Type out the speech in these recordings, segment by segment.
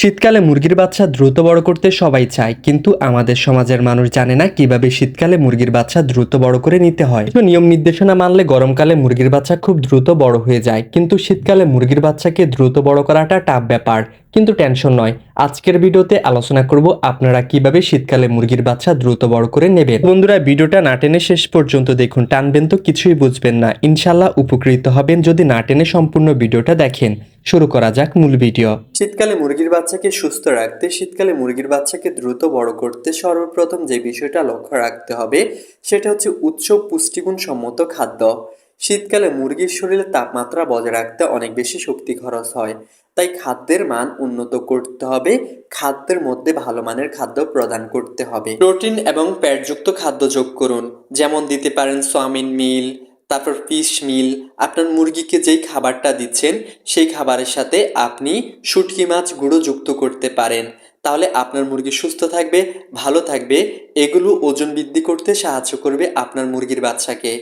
শীতকালে মুরগির বাচ্চা দ্রুত বড় করতে সবাই চায়, কিন্তু আমাদের সমাজের মানুষ জানে না কীভাবে শীতকালে মুরগির বাচ্চা দ্রুত বড় করে নিতে হয়। নিয়ম নির্দেশনা মানলে গরমকালে মুরগির বাচ্চা খুব দ্রুত বড় হয়ে যায়, কিন্তু শীতকালে মুরগির বাচ্চাকে দ্রুত বড় করাটা টাফ ব্যাপার, কিন্তু টেনশন নয়। আজকের ভিডিওতে আলোচনা করব আপনারা কীভাবে শীতকালে মুরগির বাচ্চা দ্রুত বড় করে নেবেন। বন্ধুরা, ভিডিওটা না টেনে শেষ পর্যন্ত দেখুন, টানবেন তো কিছুই বুঝবেন না। ইনশাল্লাহ উপকৃত হবেন যদি না টেনে সম্পূর্ণ ভিডিওটা দেখেন। শুরু করা যাক মূল ভিডিও। শীতকালে মুরগির বাচ্চাকে সুস্থ রাখতে, শীতকালে মুরগির বাচ্চাকে দ্রুত বড় করতে সর্বপ্রথম যে বিষয়টা লক্ষ্য রাখতে হবে, সেটা হচ্ছে উচ্চ পুষ্টিগুণ সম্মত খাদ্য। শীতকালে মুরগির শরীরে তাপমাত্রা বজায় রাখতে অনেক বেশি শক্তি খরচ হয়। তাই খাদ্যের মান উন্নত করতে হবে, খাদ্যের মধ্যে ভালো মানের খাদ্য প্রদান করতে হবে। প্রোটিন এবং প্যাটযুক্ত খাদ্য যোগ করুন, যেমন দিতে পারেন সোয়াবিন, মিল তারপর ফিশ মিল আপনার মুরগিকে যেই খাবারটা দিচ্ছেন, সেই খাবারের সাথে আপনি শুটকি মাছ গুঁড়ো যুক্ত করতে পারেন। তাহলে আপনার মুরগি সুস্থ থাকবে, ভালো থাকবে, এগুলো ওজন বৃদ্ধি করতে সাহায্য করবে আপনার মুরগির বাচ্চাকে।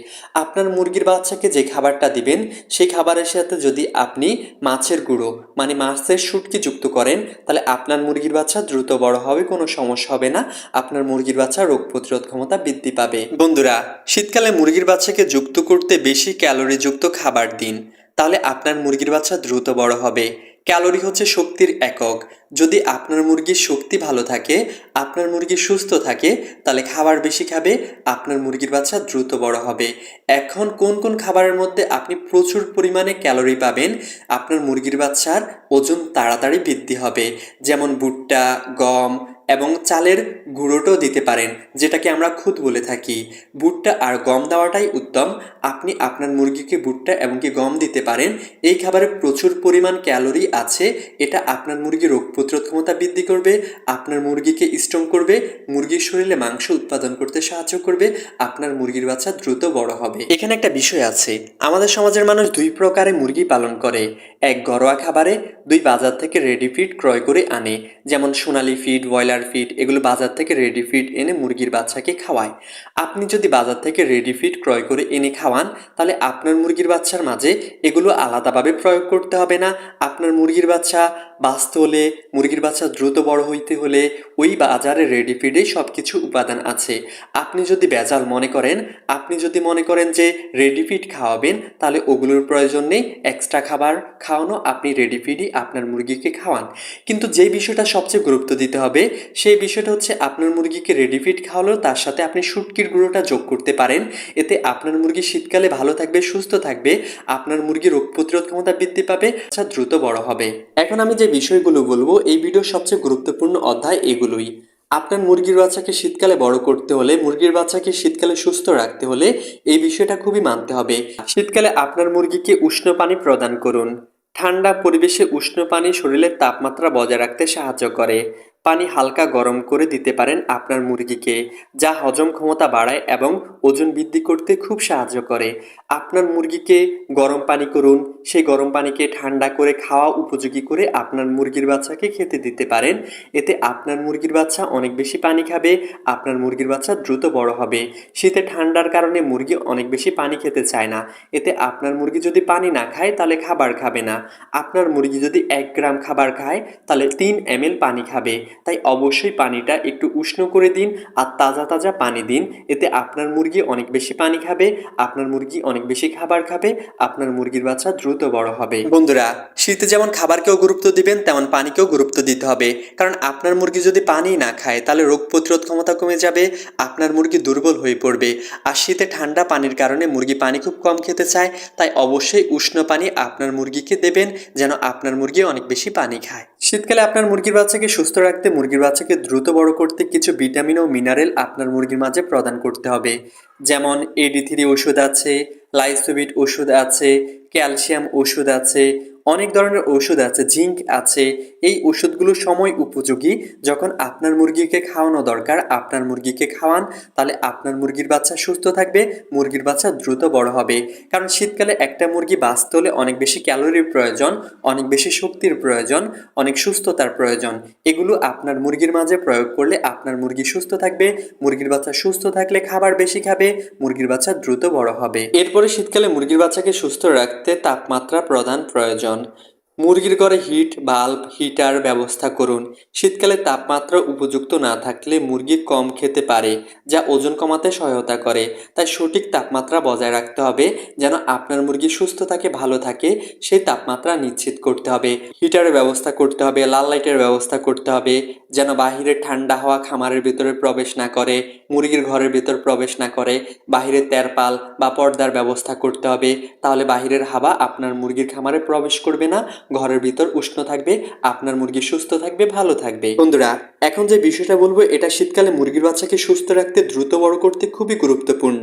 আপনার মুরগির বাচ্চাকে যে খাবারটা দিবেন, সেই খাবারের সাথে যদি আপনি মাছের গুঁড়ো মানে মাছের শুটকি যুক্ত করেন, তাহলে আপনার মুরগির বাচ্চা দ্রুত বড় হবে, কোনো সমস্যা হবে না, আপনার মুরগির বাচ্চা রোগ প্রতিরোধ ক্ষমতা বৃদ্ধি পাবে। বন্ধুরা, শীতকালে মুরগির বাচ্চাকে যুক্ত করতে বেশি ক্যালোরিযুক্ত খাবার দিন, তাহলে আপনার মুরগির বাচ্চা দ্রুত বড় হবে। ক্যালোরি হচ্ছে শক্তির একক। যদি আপনার মুরগির শক্তি ভালো থাকে, আপনার মুরগি সুস্থ থাকে, তাহলে খাবার বেশি খাবে, আপনার মুরগির বাচ্চা দ্রুত বড় হবে। এখন কোন কোন খাবারের মধ্যে আপনি প্রচুর পরিমাণে ক্যালোরি পাবেন, আপনার মুরগির বাচ্চার ওজন তাড়াতাড়ি বৃদ্ধি হবে। যেমন ভুট্টা, গম এবং চালের গুঁড়োটাও দিতে পারেন, যেটাকে আমরা খুদ বলে থাকি। ভুট্টা আর গম দেওয়াটাই উত্তম। আপনি আপনার মুরগিকে ভুট্টা এবং কি গম দিতে পারেন। এই খাবারে প্রচুর পরিমাণ ক্যালোরি আছে। এটা আপনার মুরগির রোগ প্রতিরোধ ক্ষমতা বৃদ্ধি করবে, আপনার মুরগিকে স্ট্রং করবে, মুরগির শরীরে মাংস উৎপাদন করতে সাহায্য করবে, আপনার মুরগির বাচ্চা দ্রুত বড় হবে। এখানে একটা বিষয় আছে। আমাদের সমাজের মানুষ দুই প্রকারে মুরগি পালন করে। এক ঘরোয়া খাবারে, দুই বাজার থেকে রেডি ফিড ক্রয় করে আনে। যেমন সোনালি ফিড ব্রয়লার ফিড এগুলো বাজার থেকে রেডি ফিড এনে মুরগির বাচ্চাকে খাওয়ায়। আপনি যদি বাজার থেকে রেডি ফিড ক্রয় করে এনে খাওয়ান, তাহলে আপনার মুরগির বাচ্চার মাঝে এগুলো আলাদাভাবে প্রয়োগ করতে হবে না। আপনার মুরগির বাচ্চা বাঁচতে হলে, মুরগির বাচ্চা দ্রুত বড় হইতে হলে ওই বাজারে রেডি ফিডেই সব কিছু উপাদান আছে। আপনি যদি বেজাল মনে করেন, আপনি যদি মনে করেন যে রেডি ফিড খাওয়াবেন, তাহলে ওগুলোর প্রয়োজন নেই। এক্সট্রা খাবার খাওয়ানো, আপনি রেডি ফিডই আপনার মুরগিকে খাওয়ান। কিন্তু যে বিষয়টা সবচেয়ে গুরুত্ব দিতে হবে সেই বিষয়টা হচ্ছে আপনার মুরগিকে রেডি ফিড খাওয়ালেও তার সাথে আপনি শুটকির গুঁড়োটা যোগ করতে পারেন। এতে আপনার মুরগি শীতকালে ভালো থাকবে, সুস্থ থাকবে, আপনার মুরগি রোগ প্রতিরোধ ক্ষমতা বৃদ্ধি পাবে আচ্ছা দ্রুত বড় হবে। এখন আমি যে বিষয়গুলো বলব, এই ভিডিওর সবচেয়ে গুরুত্বপূর্ণ অধ্যায় এগুলোই। আপনার মুরগির বাচ্চাকে শীতকালে বড় করতে হলে, মুরগির বাচ্চাকে শীতকালে সুস্থ রাখতে হলে এই বিষয়টা খুবই মানতে হবে। শীতকালে আপনার মুরগিকে উষ্ণ পানি প্রদান করুন। ঠান্ডা পরিবেশে উষ্ণ পানি শরীরের তাপমাত্রা বজায় রাখতে সাহায্য করে। পানি হালকা গরম করে দিতে পারেন আপনার মুরগিকে, যা হজম ক্ষমতা বাড়ায় এবং ওজন বৃদ্ধি করতে খুব সাহায্য করে। আপনার মুরগিকে গরম পানি করুন, সেই গরম পানিকে ঠান্ডা করে খাওয়া উপযোগী করে আপনার মুরগির বাচ্চাকে খেতে দিতে পারেন। এতে আপনার মুরগির বাচ্চা অনেক বেশি পানি খাবে, আপনার মুরগির বাচ্চা দ্রুত বড় হবে। শীতে ঠান্ডার কারণে মুরগি অনেক বেশি পানি খেতে চায় না। এতে আপনার মুরগি যদি পানি না খায়, তাহলে খাবার খাবে না। আপনার মুরগি যদি এক গ্রাম খাবার খায়, তাহলে তিন এম পানি খাবে। তাই অবশ্যই পানিটা একটু উষ্ণ করে দিন আর তাজা তাজা পানি দিন। এতে আপনার মুরগি অনেক বেশি পানি খাবে, আপনার মুরগি অনেক বেশি খাবার খাবে, আপনার মুরগির বাচ্চা দ্রুত বড় হবে। বন্ধুরা, শীতে যেমন খাবারকেও গুরুত্ব দিবেন, তেমন পানিকেও গুরুত্ব দিতে হবে। কারণ আপনার মুরগি যদি পানি না খায়, তাহলে রোগ প্রতিরোধ ক্ষমতা কমে যাবে, আপনার মুরগি দুর্বল হয়ে পড়বে। আর শীতে ঠান্ডা পানির কারণে মুরগি পানি খুব কম খেতে চায়, তাই অবশ্যই উষ্ণ পানি আপনার মুরগিকে দেবেন, যেন আপনার মুরগি অনেক বেশি পানি খায়। শীতকালে আপনার মুরগির বাচ্চাকে সুস্থ রাখতে, মুরগির বাচ্চাকে দ্রুত বড় করতে কিছু ভিটামিন ও মিনারেল আপনার মুরগির মাঝে প্রদান করতে হবে। যেমন এডি থ্রি ওষুধ আছে, লাইসোবিট ওষুধ আছে, ক্যালসিয়াম ওষুধ আছে অনেক ধরনের ওষুধ আছে, জিঙ্ক আছে। এই ওষুধগুলো সময় উপযোগী যখন আপনার মুরগিকে খাওয়ানো দরকার, আপনার মুরগিকে খাওয়ান, তাহলে আপনার মুরগির বাচ্চা সুস্থ থাকবে, মুরগির বাচ্চা দ্রুত বড় হবে। কারণ শীতকালে একটা মুরগি বাঁচতে হলে অনেক বেশি ক্যালোরির প্রয়োজন, অনেক বেশি শক্তির প্রয়োজন, অনেক সুস্থতার প্রয়োজন। এগুলো আপনার মুরগির মাঝে প্রয়োগ করলে আপনার মুরগি সুস্থ থাকবে, মুরগির বাচ্চা সুস্থ থাকলে খাবার বেশি খাবে, মুরগির বাচ্চা দ্রুত বড় হবে। এরপরে শীতকালে মুরগির বাচ্চাকে সুস্থ রাখতে তাপমাত্রা প্রদান প্রয়োজন। Bayern মুরগির ঘরে হিট, বাল্ব, হিটার ব্যবস্থা করুন। শীতকালে তাপমাত্রা উপযুক্ত না থাকলে মুরগি কম খেতে পারে, যা ওজন কমাতে সহায়তা করে। তাই সঠিক তাপমাত্রা বজায় রাখতে হবে, যেন আপনার মুরগি সুস্থ থাকে, ভালো থাকে, সেই তাপমাত্রা নিশ্চিত করতে হবে। হিটারের ব্যবস্থা করতে হবে, লাল লাইটের ব্যবস্থা করতে হবে, যেন বাহিরের ঠান্ডা হাওয়া খামারের ভিতরে প্রবেশ না করে, মুরগির ঘরের ভিতর প্রবেশ না করে, বাহিরে তেরপাল বা পর্দার ব্যবস্থা করতে হবে, তাহলে বাহিরের হাওয়া আপনার মুরগির খামারে প্রবেশ করবে না ঘরের ভিতর উষ্ণ থাকবে, আপনার মুরগি সুস্থ থাকবে, ভালো থাকবে। বন্ধুরা, এখন যে বিষয়টা বলব, এটা শীতকালে মুরগির বাচ্চাকে সুস্থ রাখতে দ্রুত বড় করতে খুবই গুরুত্বপূর্ণ।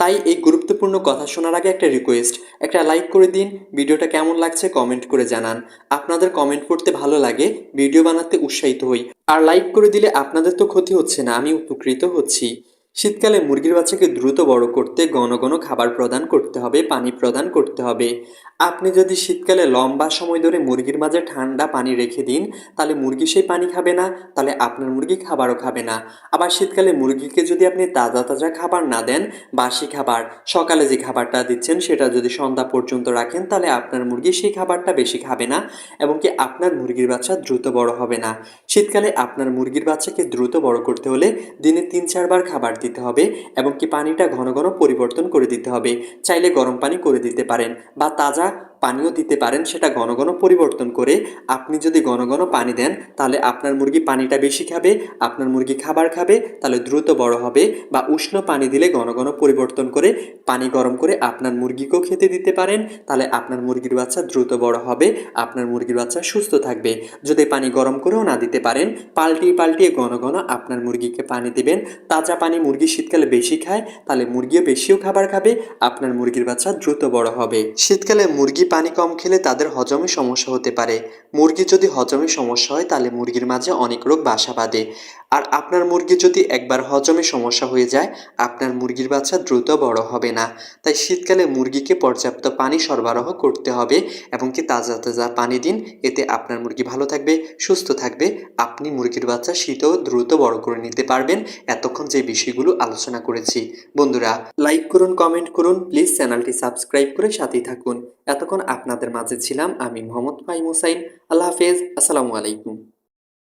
তাই এই গুরুত্বপূর্ণ কথা শোনার আগে একটা রিকোয়েস্ট একটা লাইক করে দিন। ভিডিওটা কেমন লাগছে কমেন্ট করে জানান। আপনাদের কমেন্ট করতে ভালো লাগে ভিডিও বানাতে উৎসাহিত হই। আর লাইক করে দিলে আপনাদের তো ক্ষতি হচ্ছে না, আমি উপকৃত হচ্ছি। শীতকালে মুরগির বাচ্চাকে দ্রুত বড় করতে ঘন ঘন খাবার প্রদান করতে হবে, পানি প্রদান করতে হবে। আপনি যদি শীতকালে লম্বা সময় ধরে মুরগির মাঝে ঠান্ডা পানি রেখে দিন, তাহলে মুরগি সেই পানি খাবে না, তাহলে আপনার মুরগি খাবারও খাবে না। আবার শীতকালে মুরগিকে যদি আপনি তাজা তাজা খাবার না দেন, বাসি খাবার, সকালে যে খাবারটা দিচ্ছেন সেটা যদি সন্ধ্যা পর্যন্ত রাখেন, তাহলে আপনার মুরগি সেই খাবারটা বেশি খাবে না এবং কি আপনার মুরগির বাচ্চা দ্রুত বড় হবে না। শীতকালে আপনার মুরগির বাচ্চাকে দ্রুত বড় করতে হলে দিনে তিন চারবার খাবার দিতে হবে এবং কি পানিটা ঘন ঘন পরিবর্তন করে দিতে হবে। চাইলে গরম পানি করে দিতে পারেন বা তাজা পানিও দিতে পারেন, সেটা ঘন ঘন পরিবর্তন করে আপনি যদি ঘন ঘন পানি দেন, তাহলে আপনার মুরগি পানিটা বেশি খাবে, আপনার মুরগি খাবার খাবে, তাহলে দ্রুত বড় হবে বা উষ্ণ পানি দিলে ঘন ঘন পরিবর্তন করে পানি গরম করে আপনার মুরগিকেও খেতে দিতে পারেন, তাহলে আপনার মুরগির বাচ্চা দ্রুত বড় হবে, আপনার মুরগির বাচ্চা সুস্থ থাকবে। যদি পানি গরম করেও না দিতে পারেন, পাল্টিয়ে পাল্টিয়ে ঘন ঘন আপনার মুরগিকে পানি দিবেন। তাজা পানি মুরগি শীতকালে বেশি খায়, তাহলে মুরগিও বেশিও খাবার খাবে, আপনার মুরগির বাচ্চা দ্রুত বড় হবে। শীতকালে মুরগি পানি কম খেলে তাদের হজমে সমস্যা হতে পারে। মুরগি যদি হজমে সমস্যা হয়, তাহলে মুরগির মাঝে অনেক রোগ বাসা বাঁধে। আর আপনার মুরগি যদি একবার হজমে সমস্যা হয়ে যায়, আপনার মুরগির বাচ্চা দ্রুত বড় হবে না। তাই শীতকালে মুরগিকে পর্যাপ্ত পানি সরবরাহ করতে হবে এবং কি তাজা তাজা পানি দিন। এতে আপনার মুরগি ভালো থাকবে, সুস্থ থাকবে। আপনি মুরগির বাচ্চা শীতও দ্রুত বড় করে নিতে পারবেন। এতক্ষণ যে বিষয়গুলো আলোচনা করেছি। বন্ধুরা লাইক করুন কমেন্ট করুন। প্লিজ চ্যানেলটি সাবস্ক্রাইব করে সাথেই থাকুন। এতক্ষণ আপনাদের মাঝে ছিলাম আমি মোহাম্মদ ফাইম হুসাইন। আল্লাহ হাফেজ আসসালামু আলাইকুম।